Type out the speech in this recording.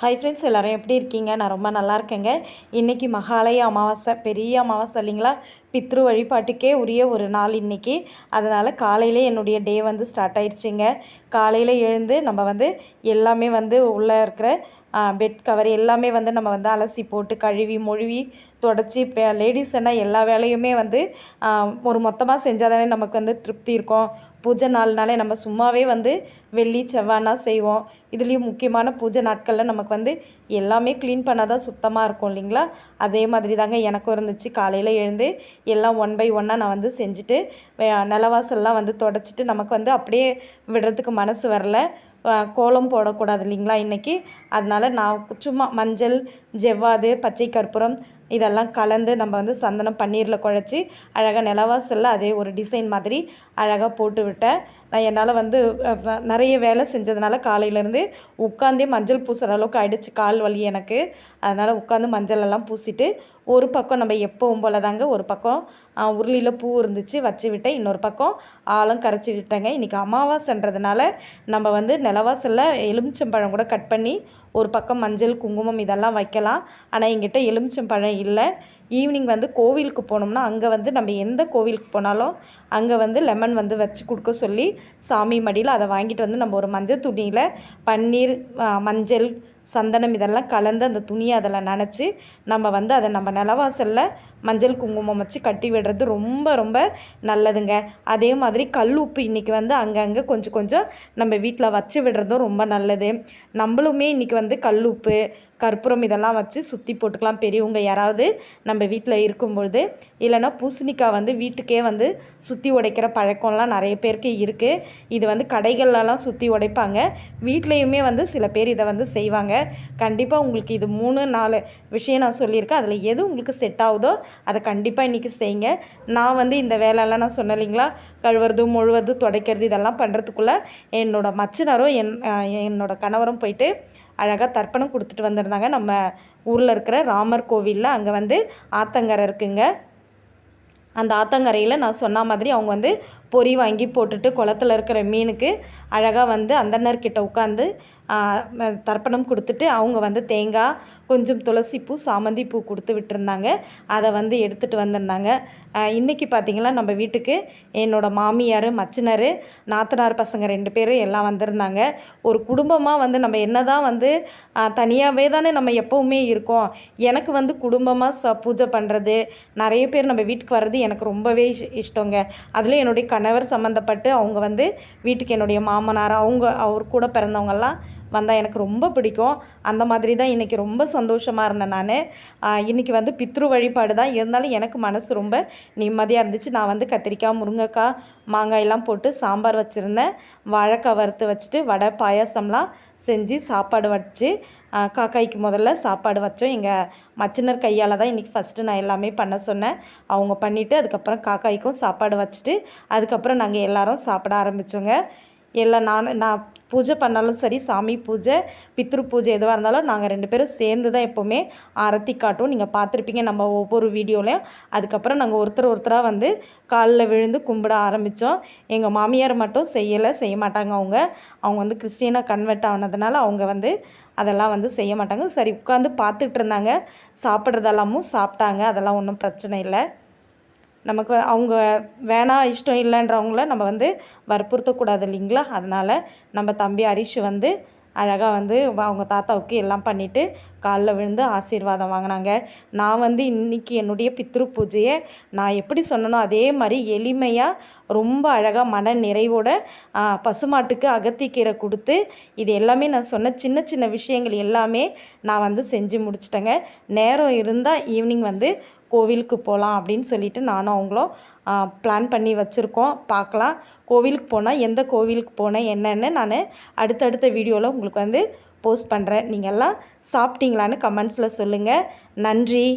Hi friends எல்லோரும் எப்படி இருக்கீங்க? நான் ரொம்ப நல்லா இருக்கேங்க. இன்றைக்கி மகாலய அமாவாசை பெரிய அமாவாசை இல்லைங்களா? பித்ரு வழிபாட்டுக்கே உரிய ஒரு நாள் இன்றைக்கி அதனால் காலையிலே என்னுடைய டே வந்து ஸ்டார்ட் ஆயிடுச்சுங்க காலையில் எழுந்து நம்ம வந்து எல்லாமே வந்து உள்ளே இருக்கிற பெட் கவர் எல்லாமே வந்து நம்ம வந்து அலசி போட்டு கழுவி மொழுவி தொடச்சி இப்போ லேடிஸ் என்ன எல்லா வேலையுமே வந்து ஒரு மொத்தமாக செஞ்சால் தானே நமக்கு வந்து திருப்தி இருக்கும். பூஜை நாள்னாலே நம்ம சும்மாவே வந்து வெள்ளி செவ்வாய்னா செய்வோம். இதுலேயும் முக்கியமான பூஜை நாட்களில் நமக்கு வந்து எல்லாமே க்ளீன் பண்ணால் தான் சுத்தமாக இருக்கும் இல்லைங்களா? அதே மாதிரி தாங்க எனக்கும் இருந்துச்சு. காலையில் எழுந்து எல்லாம் ஒன் பை ஒன்னாக நான் வந்து செஞ்சுட்டு நிலவாசல்லாம் வந்து தொடச்சிட்டு நமக்கு வந்து அப்படியே விடுறதுக்கு மனசு வரல. கோலம் போடக்கூடாது இல்லைங்களா இன்றைக்கி அதனால் நான் சும்மா மஞ்சள் ஜெவ்வாது பச்சை கற்பூரம் இதெல்லாம் கலந்து நம்ம வந்து சந்தனம் பன்னீரில் குழச்சி அழகாக நிலவாசலில் அதே ஒரு டிசைன் மாதிரி அழகாக போட்டு விட்டேன். நான் என்னால் வந்து நிறைய வேலை செஞ்சதுனால காலையிலேருந்து உட்காந்தே மஞ்சள் பூசுகிற அளவுக்கு ஆகிடுச்சு கால் வலி எனக்கு. அதனால் உட்காந்து மஞ்சள் எல்லாம் பூசிட்டு ஒரு பக்கம் நம்ம எப்போவும் போல தாங்க ஒரு பக்கம் உருளியில் பூ இருந்துச்சு வச்சு விட்டேன் இன்னொரு பக்கம் ஆளும் கரைச்சி விட்டேங்க. இன்றைக்கி அமாவாசைன்றதுனால நம்ம வந்து நிலவாசலில் எலுமிச்சம்பழம் கூட கட் பண்ணி ஒரு பக்கம் மஞ்சள் குங்குமம் இதெல்லாம் வைக்கலாம். ஆனால் எங்கிட்ட எலுமிச்சம்பழம் இல்லை. ஈவினிங் வந்து கோவிலுக்கு போனோம்னா அங்கே வந்து நம்ம எந்த கோவிலுக்கு போனாலும் அங்கே வந்து லெமன் வந்து வச்சு கொடுக்க சொல்லி சாமி மடியில் அதை வாங்கிட்டு வந்து நம்ம ஒரு மஞ்சள் துணியில் பன்னீர் மஞ்சள் சந்தனம் இதெல்லாம் கலந்து அந்த துணியை அதில் நினச்சி நம்ம வந்து அதை நம்ம நிலவாசலில் மஞ்சள் குங்குமம் வச்சு கட்டி விடுறது ரொம்ப ரொம்ப நல்லதுங்க. அதே மாதிரி கல் உப்பு இன்றைக்கி வந்து அங்கங்கே கொஞ்சம் கொஞ்சம் நம்ம வீட்டில் வச்சு விடுறதும் ரொம்ப நல்லது. நம்மளுமே இன்றைக்கி வந்து கல் உப்பு கற்பூரம் இதெல்லாம் வச்சு சுற்றி போட்டுக்கலாம். பெரியவங்க யாராவது நம்ம வீட்டில் இருக்கும்பொழுது இல்லைன்னா பூசணிக்காய் வந்து வீட்டுக்கே வந்து சுற்றி உடைக்கிற பழக்கம்லாம் நிறைய பேருக்கு இருக்குது இது வந்து கடைகள்லலாம் சுற்றி உடைப்பாங்க. வீட்லேயுமே வந்து சில பேர் இதை வந்து செய்வாங்க. கண்டிப்பாக உங்களுக்கு இது மூணு நாலு விஷயம் நான் சொல்லியிருக்கேன். அதில் எது உங்களுக்கு செட் ஆகுதோ அதை கண்டிப்பாக இன்றைக்கி செய்யுங்க. நான் வந்து இந்த வேலையெல்லாம் நான் சொன்னேன் இல்லைங்களா? கழுவுறது முழுவது துடைக்கிறது இதெல்லாம் பண்ணுறதுக்குள்ளே என்னோடய மச்சினரும் என் என்னோடய கணவரும் போயிட்டு அழகாக தர்ப்பணம் கொடுத்துட்டு வந்திருந்தாங்க. நம்ம ஊரில் இருக்கிற ராமர் கோவிலில் அங்கே வந்து ஆத்தங்கரை இருக்குங்க. அந்த ஆத்தங்கரையில் நான் சொன்ன மாதிரி அவங்க வந்து பொறி வாங்கி போட்டுட்டு குளத்துல இருக்கிற மீனுக்கு அழகாக வந்து அந்தனர்கிட்ட உட்காந்து தர்ப்பணம் கொடுத்துட்டு அவங்க வந்து தேங்காய் கொஞ்சம் துளசி பூ சாமந்தி பூ கொடுத்து விட்டுருந்தாங்க. அதை வந்து எடுத்துகிட்டு வந்திருந்தாங்க. இன்றைக்கி பார்த்திங்கன்னா நம்ம வீட்டுக்கு என்னோடய மாமியார் மச்சினர் நாத்தனார் பசங்க ரெண்டு பேரும் எல்லாம் வந்திருந்தாங்க. ஒரு குடும்பமாக வந்து நம்ம என்ன தான் வந்து தனியாகவே தானே நம்ம எப்போவுமே இருக்கோம். எனக்கு வந்து குடும்பமாக ச பூஜை பண்ணுறது நிறைய பேர் நம்ம வீட்டுக்கு வர்றது எனக்கு ரொம்பவே இஷ்டங்க. அதில் என்னுடைய கணவர் சம்மந்தப்பட்டு அவங்க வந்து வீட்டுக்கு என்னுடைய மாமனார் அவங்க அவர் கூட பிறந்தவங்கெல்லாம் வந்தால் எனக்கு ரொம்ப பிடிக்கும். அந்த மாதிரி தான் இன்றைக்கி ரொம்ப சந்தோஷமாக இருந்தேன் நான். இன்றைக்கி வந்து பித்ரு வழிபாடு தான். இருந்தாலும் எனக்கு மனசு ரொம்ப நிம்மதியாக இருந்துச்சு. நான் வந்து கத்திரிக்காய் முருங்கைக்காய் மாங்காயெல்லாம் போட்டு சாம்பார் வச்சுருந்தேன். வாழைக்காய் வறுத்து வச்சுட்டு வடை பாயாசம்லாம் செஞ்சு சாப்பாடு வச்சு காக்காய்க்கு முதல்ல சாப்பாடு வச்சோம். எங்கள் மச்சினர் கையால் தான் இன்றைக்கி ஃபஸ்ட்டு நான் எல்லாமே பண்ண சொன்னேன். அவங்க பண்ணிவிட்டு அதுக்கப்புறம் காக்காய்க்கும் சாப்பாடு வச்சுட்டு அதுக்கப்புறம் நாங்கள் எல்லோரும் சாப்பிட ஆரம்பித்தோங்க எல்லாம் நான் நான் பூஜை பண்ணாலும் சரி சாமி பூஜை பித்ரு பூஜை எதுவாக இருந்தாலும் நாங்கள் ரெண்டு பேரும் சேர்ந்து தான் எப்போவுமே ஆரத்தி காட்டும் நீங்கள் பார்த்துருப்பீங்க நம்ம ஒவ்வொரு வீடியோலையும். அதுக்கப்புறம் நாங்கள் ஒருத்தர் ஒருத்தராக வந்து காலில் விழுந்து கும்பிட ஆரம்பித்தோம் எங்கள் மாமியார் மட்டும் செய்யலை செய்ய மாட்டாங்க அவங்க. அவங்க வந்து கிறிஸ்டியனாக கன்வெர்ட் ஆனதுனால அவங்க வந்து அதெல்லாம் வந்து செய்ய மாட்டாங்க. சரி உட்காந்து பார்த்துட்டு இருந்தாங்க. சாப்பிட்றதெல்லாமும் சாப்பிட்டாங்க. அதெல்லாம் ஒன்றும் பிரச்சனை இல்லை. நமக்கு அவங்க வேணாம் இஷ்டம் இல்லைன்றவங்கள நம்ம வந்து வற்புறுத்தக்கூடாது இல்லைங்களா? அதனால் நம்ம தம்பி ஹரிஷ் வந்து அழகாக வந்து அவங்க தாத்தாவுக்கு எல்லாம் பண்ணிவிட்டு காலில் விழுந்து ஆசீர்வாதம் வாங்கினாங்க. நான் வந்து இன்றைக்கி என்னுடைய பித்ரு பூஜையை நான் எப்படி சொன்னனோ அதே மாதிரி எளிமையாக ரொம்ப அழகாக மன நிறைவோட பசுமாட்டுக்கு அகத்திக்கீரை கொடுத்து இது எல்லாமே நான் சொன்ன சின்ன சின்ன விஷயங்கள் எல்லாமே நான் வந்து செஞ்சு முடிச்சிட்டேங்க. நேரம் இருந்தால் ஈவினிங் வந்து கோவிலுக்கு போகலாம் அப்படின்னு சொல்லிட்டு நானும் அவங்களும் பிளான் பண்ணி வச்சுருக்கோம். பார்க்கலாம். கோவிலுக்கு போனால் எந்த கோவிலுக்கு போனேன் என்னென்னு நான் அடுத்தடுத்த வீடியோவில் உங்களுக்கு வந்து போஸ்ட் பண்ணுறேன் நீங்கள்லாம் சாப்பிட்டீங்களான்னு கமெண்ட்ஸில் சொல்லுங்கள் நன்றி.